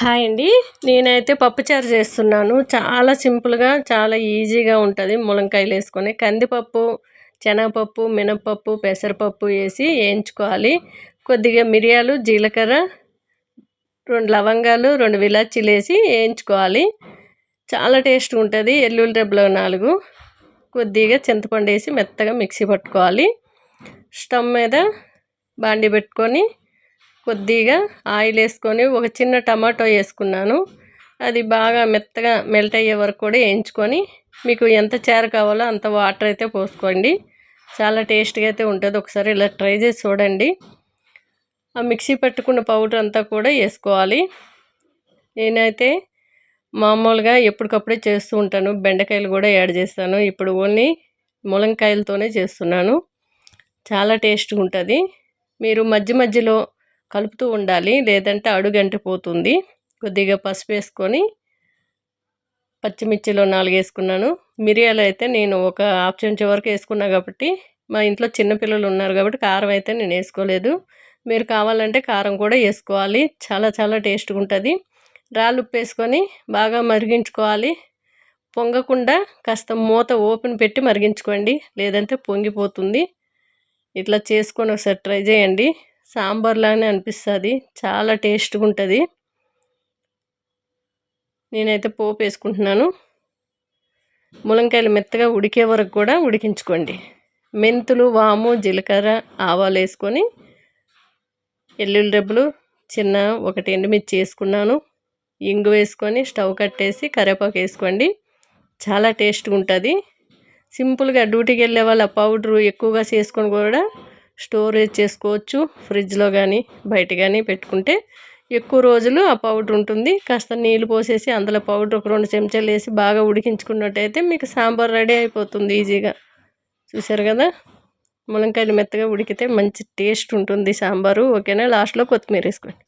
Hi అండి. నేనైతే పప్పుచారు చేస్తున్నాను. చాలా సింపుల్గా చాలా ఈజీగా ఉంటుంది ములంకాయలు వేసుకొని. కందిపప్పు శనగపప్పు మినపప్పు పెసరపప్పు వేసి వేయించుకోవాలి. కొద్దిగా మిరియాలు జీలకర్ర రెండు లవంగాలు రెండు విలాచీలు వేసి వేయించుకోవాలి. చాలా టేస్ట్గా ఉంటుంది. ఎల్లుల్లి రెబ్బలు నాలుగు. కొద్దిగా చింతపండు వేసి మెత్తగా మిక్సీ పట్టుకోవాలి. స్టవ్ మీద బాండి పెట్టుకొని కొద్దిగా ఆయిల్ వేసుకొని ఒక చిన్న టమాటో వేసుకున్నాను. అది బాగా మెత్తగా మెల్ట్ అయ్యే వరకు కూడా వేయించుకొని మీకు ఎంత చేర కావాలో అంత వాటర్ అయితే పోసుకోండి. చాలా టేస్ట్గా అయితే ఉంటుంది. ఒకసారి ఇలా ట్రై చేసి చూడండి. ఆ మిక్సీ పెట్టుకున్న పౌడర్ అంతా కూడా వేసుకోవాలి. నేనైతే మామూలుగా ఎప్పటికప్పుడే చేస్తూ ఉంటాను. బెండకాయలు కూడా యాడ్ చేస్తాను. ఇప్పుడు ఓన్లీ ములంకాయలతోనే చేస్తున్నాను. చాలా టేస్ట్గా ఉంటుంది. మీరు మధ్య మధ్యలో కలుపుతూ ఉండాలి. లేదంటే అడుగంటిపోతుంది కొద్దిగా పసుపు వేసుకొని పచ్చిమిర్చిలో నాలుగు వేసుకున్నాను మిరియాలు అయితే నేను ఒక హాఫ్ చెంచా వరకు వేసుకున్నా కాబట్టి మా ఇంట్లో చిన్నపిల్లలు ఉన్నారు కాబట్టి కారం అయితే నేను వేసుకోలేదు. మీరు కావాలంటే కారం కూడా వేసుకోవాలి. చాలా చాలా టేస్ట్గా ఉంటుంది. రాళ్ళు ఉప్పు వేసుకొని బాగా మరిగించుకోవాలి. పొంగకుండా కాస్త మూత ఓపెన్ పెట్టి మరిగించుకోండి. లేదంటే పొంగిపోతుంది. ఇట్లా చేసుకొని ఒకసారి ట్రై చేయండి. సాంబార్లానే అనిపిస్తుంది. చాలా టేస్ట్గా ఉంటుంది నేనైతే పోపు వేసుకుంటున్నాను. ములంకాయలు మెత్తగా ఉడికే వరకు కూడా ఉడికించుకోండి. మెంతులు వాము జీలకర్ర ఆవాలు వేసుకొని ఎల్లుల్లి రెబ్బలు చిన్న ఒకటి ఎండుమిర్చి వేసుకున్నాను. ఇంగు వేసుకొని స్టవ్ కట్టేసి కరివేపాకు వేసుకోండి. చాలా టేస్ట్గా ఉంటుంది సింపుల్గా డ్యూటీకి వెళ్ళే వాళ్ళ పౌడరు ఎక్కువగా చేసుకొని కూడా స్టోరేజ్ చేసుకోవచ్చు ఫ్రిడ్జ్లో కానీ బయట కానీ పెట్టుకుంటే ఎక్కువ రోజులు ఆ పౌడర్ ఉంటుంది. కాస్త నీళ్ళు పోసేసి అందులో పౌడర్ ఒక రెండు చెంచాలు వేసి బాగా ఉడికించుకున్నట్టయితే మీకు సాంబార్ రెడీ అయిపోతుంది ఈజీగా. చూసారు కదా? ములంకాయలు మెత్తగా ఉడికితే మంచి టేస్ట్ ఉంటుంది సాంబారు. ఓకేనా? లాస్ట్లో కొత్తిమీర వేసుకోండి.